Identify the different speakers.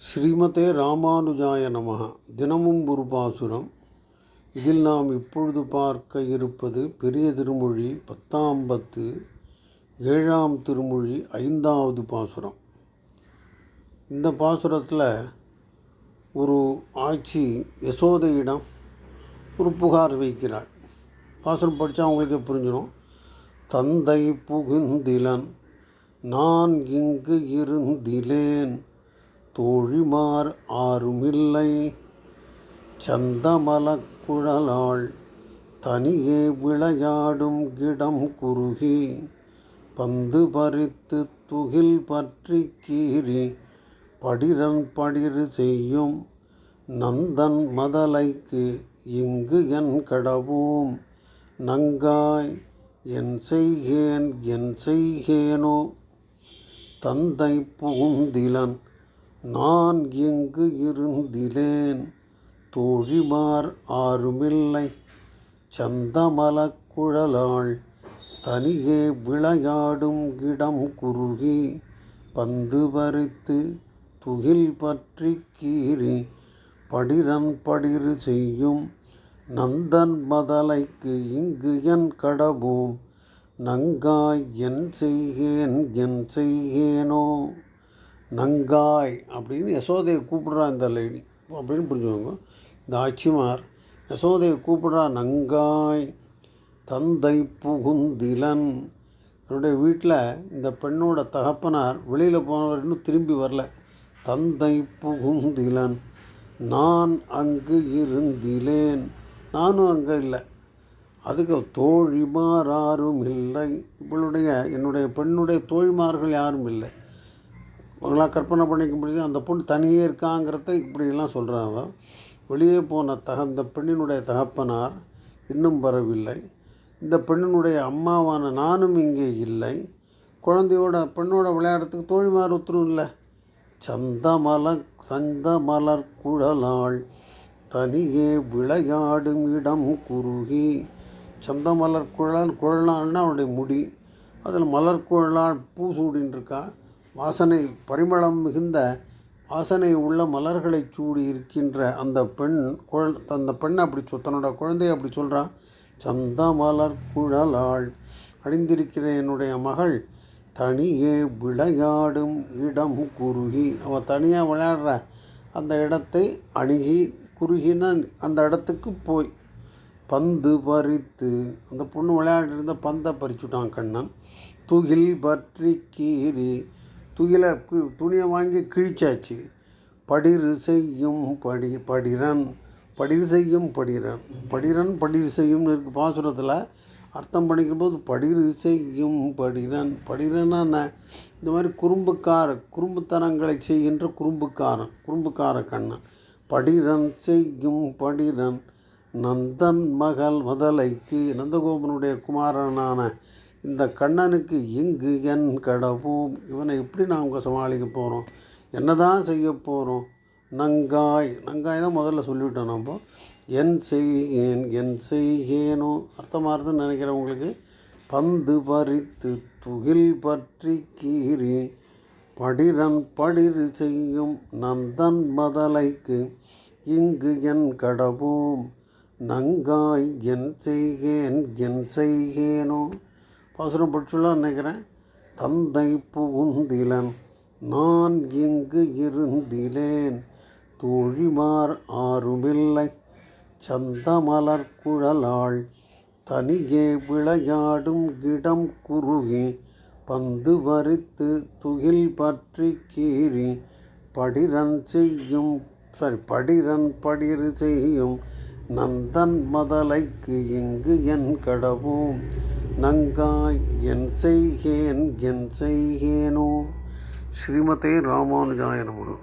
Speaker 1: ஸ்ரீமதே ராமானுஜாய நமः தினமும் ஒரு பாசுரம் இதில் நாம் இப்பொழுது பார்க்க இருப்பது பெரிய திருமொழி பத்தாம் பத்து ஏழாம் திருமொழி ஐந்தாவது பாசுரம். இந்த பாசுரத்தில் ஒரு ஆட்சி யசோதையிடம் ஒரு புகார் வைக்கிறாள். பாசுரம் படித்தா அவங்களுக்கே புரிஞ்சிடும் தந்தை புகுந்திலன் நான் இங்கு இருந்திலேன். தோழிமார் ஆறுமில்லை சந்தமலக் குழலாள் தனியே விளையாடும் கிடம் குறுகி பந்து பறித்து துகில் பற்றி கீறி படிரன் படிறு செய்யும் நந்தன் மதலைக்கு இங்கு என் கடவோம். நங்காய் என் செய்கேன் என் செய்கேனோ? தந்தை பூந்திலன் நான் எங்கு இருந்திலேன்? தோழிமார் ஆறுமில்லை சந்தமலக் குழலாள் தனியே விளையாடும் கிடம் குறுகி பந்து பறித்து துகில் பற்றி கீறி படிரன் படிறு செய்யும் நந்தன் மதலைக்கு இங்கு என் கடவோம். நங்காய் என் செய்கேன் என் செய்கேனோ? நங்காய் அப்படின்னு யசோதையை கூப்பிடுறா இந்த லேடி. அப்படின்னு புரிஞ்சுக்கோங்க. இந்த ஆட்சிமார் யசோதையை கூப்பிடுறா நங்காய் தந்தை புகுந்திலன். என்னுடைய வீட்டில் இந்த பெண்ணோட தகப்பனார் வெளியில் போனவர் இன்னும் திரும்பி வரல. தந்தை புகுந்திலன் நான் அங்கு இருந்திலேன். நானும் அங்கே இல்லை. அதுக்கு தோழிமாரும் இல்லை இவளுடைய என்னுடைய பெண்ணுடைய தோழிமார்கள் யாரும் இல்லை இவங்களாம் கற்பனை பண்ணிக்க முடியுது. அந்த பொண்ணு தனியே இருக்காங்கிறத இப்படியெல்லாம் சொல்கிறாங்க வெளியே போன தக இந்த பெண்ணினுடைய தகப்பனார் இன்னும் வரவில்லை. இந்த பெண்ணினுடைய அம்மாவான நானும் இங்கே இல்லை. குழந்தையோட பெண்ணோட விளையாடுறதுக்கு தோழிமார் ஒத்துரும் இல்லை. சந்தமலம் சந்த மலர் குழலாள் தனியே விளையாடும் இடம் குறுகி. சந்தமலர் குழல் குழலாள்னா அவனுடைய முடி. அதில் மலர் குழலாள் பூ சூடின்னு இருக்கா. வாசனை பரிமளம் மிகுந்த வாசனை உள்ள மலர்களை சூடி இருக்கின்ற அந்த பெண் குழ அந்த பெண் அப்படி தன்னோட குழந்தைய அப்படி சொல்கிறான் சந்த மலர் குழலாள் அணிந்திருக்கிற என்னுடைய மகள் தனியே விளையாடும் இடம் குறுகி. அவன் தனியாக விளையாடுற அந்த இடத்தை அணுகி குறுகின அந்த இடத்துக்கு போய் பந்து பறித்து அந்த பொண்ணு விளையாடிட்டு பந்தை பறிச்சுட்டான் கண்ணன். துகில் பற்றி கீறி துகிலை துணியை வாங்கி கிழிச்சாச்சு. படிறு செய்யும் படி படிரன் படிர் செய்யும் படிரன். படிரன் படிறு செய்யும்னு இருக்குது பாசுரத்தில். அர்த்தம் படிக்கும்போது படிறு செய்யும் படிரன். படிரன்னா என்ன? இந்த மாதிரி குறும்புக்கார குறும்புத்தனங்களை செய்கின்ற குறும்புக்காரன் குறும்புக்கார கண்ணன். படிரன் செய்யும் படிரன். நந்தன் மகள் முதலைக்கு நந்தகோபனுடைய குமாரனான இந்த கண்ணனுக்கு எங்கு என் கடவோம்? இவனை எப்படி நாங்கள் சமாளிக்க போகிறோம் என்ன தான் செய்ய போகிறோம் நங்காய் நங்காய் தான் முதல்ல சொல்லிவிட்டோம் நம்ம. என் செய்கேன் என் செய்கேனோ அர்த்தமாகுதுன்னு நினைக்கிறவங்களுக்கு பந்து பறித்து துகில் பற்றி கீறி படிரன் படிறு செய்யும் நந்தன் மதலைக்கு இங்கு என் கடவோம். நங்காய் என் செய்கேன் என் செய்கேனோ பாசுரம் படிச்சுலாம் நினைக்கிறேன். தந்தை புகுந்திலன் நான் இங்கு இருந்திலேன்? தோழிமார் ஆறுமில்லை சந்தமலர் குழலாள் தனியே விளையாடும் இடம் குறுகி பந்து வரித்து துகில் பற்றி கீறி படிரன் செய்யும் சாரி படிரன் படிறு செய்யும் நந்தன் மதலைக்கு இங்கு என் கடவும்? நங்காய் என் செய்கேன் என் செய்கேனோ. ஸ்ரீமதே ராமானுஜாய நமः.